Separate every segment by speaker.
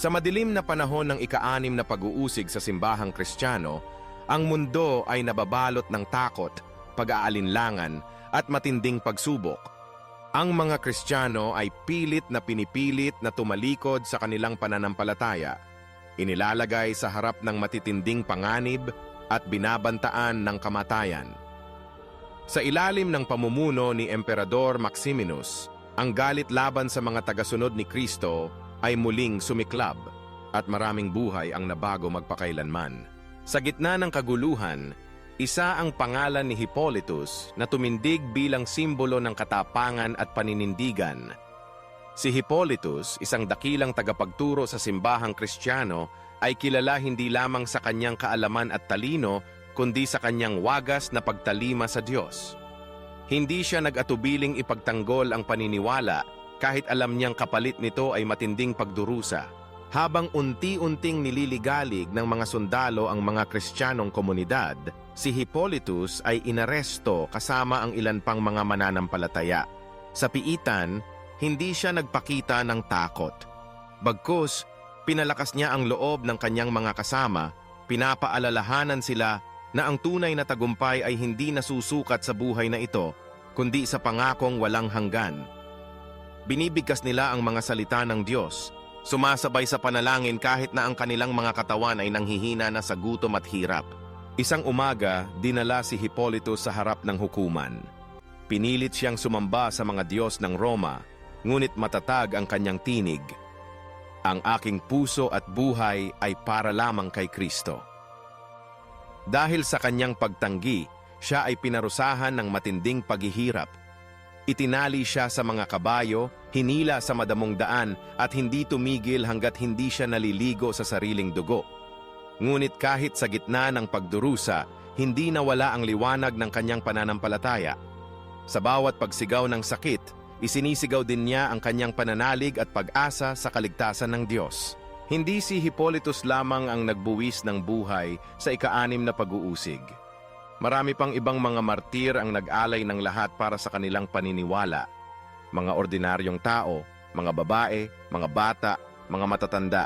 Speaker 1: Sa madilim na panahon ng ika-anim na pag-uusig sa simbahang kristyano, ang mundo ay nababalot ng takot, pag-aalinlangan at matinding pagsubok. Ang mga kristyano ay pilit na pinipilit na tumalikod sa kanilang pananampalataya, inilalagay sa harap ng matitinding panganib at binabantaan ng kamatayan. Sa ilalim ng pamumuno ni Emperador Maximinus, ang galit laban sa mga tagasunod ni Kristo ay muling sumiklab at maraming buhay ang nabago magpakailanman. Sa gitna ng kaguluhan, isa ang pangalan ni Hippolytus na tumindig bilang simbolo ng katapangan at paninindigan. Si Hippolytus, isang dakilang tagapagturo sa simbahang kristyano, ay kilala hindi lamang sa kanyang kaalaman at talino, kundi sa kanyang wagas na pagtalima sa Diyos. Hindi siya nag-atubiling ipagtanggol ang paniniwala kahit alam niyang kapalit nito ay matinding pagdurusa. Habang unti-unting nililigalig ng mga sundalo ang mga kristyanong komunidad, si Hippolytus ay inaresto kasama ang ilan pang mga mananampalataya. Sa piitan, hindi siya nagpakita ng takot. Bagkus, pinalakas niya ang loob ng kanyang mga kasama, pinapaalalahanan sila na ang tunay na tagumpay ay hindi nasusukat sa buhay na ito, kundi sa pangakong walang hanggan. Binibigkas nila ang mga salita ng Diyos, sumasabay sa panalangin kahit na ang kanilang mga katawan ay nanghihina na sa gutom at hirap. Isang umaga, dinala si Hippolytus sa harap ng hukuman. Pinilit siyang sumamba sa mga Diyos ng Roma, ngunit matatag ang kanyang tinig. Ang aking puso at buhay ay para lamang kay Kristo. Dahil sa kanyang pagtanggi, siya ay pinarusahan ng matinding paghihirap. Itinali siya sa mga kabayo, hinila sa madamong daan at hindi tumigil hanggat hindi siya naliligo sa sariling dugo. Ngunit kahit sa gitna ng pagdurusa, hindi nawala ang liwanag ng kanyang pananampalataya. Sa bawat pagsigaw ng sakit, isinisigaw din niya ang kanyang pananalig at pag-asa sa kaligtasan ng Diyos. Hindi si Hippolytus lamang ang nagbuwis ng buhay sa ika-anim na pag-uusig. Marami pang ibang mga martir ang nag-alay ng lahat para sa kanilang paniniwala. Mga ordinaryong tao, mga babae, mga bata, mga matatanda.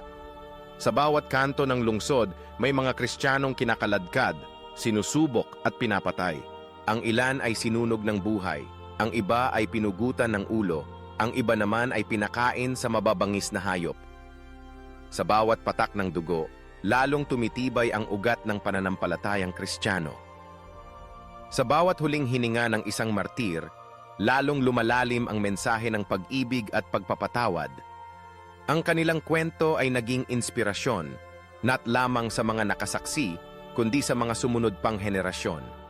Speaker 1: Sa bawat kanto ng lungsod, may mga kristyanong kinakaladkad, sinusubok at pinapatay. Ang ilan ay sinunog ng buhay, ang iba ay pinugutan ng ulo, ang iba naman ay pinakain sa mababangis na hayop. Sa bawat patak ng dugo, lalong tumitibay ang ugat ng pananampalatayang kristyano. Sa bawat huling hininga ng isang martir, lalong lumalalim ang mensahe ng pag-ibig at pagpapatawad. Ang kanilang kwento ay naging inspirasyon, not lamang sa mga nakasaksi, kundi sa mga sumunod pang henerasyon.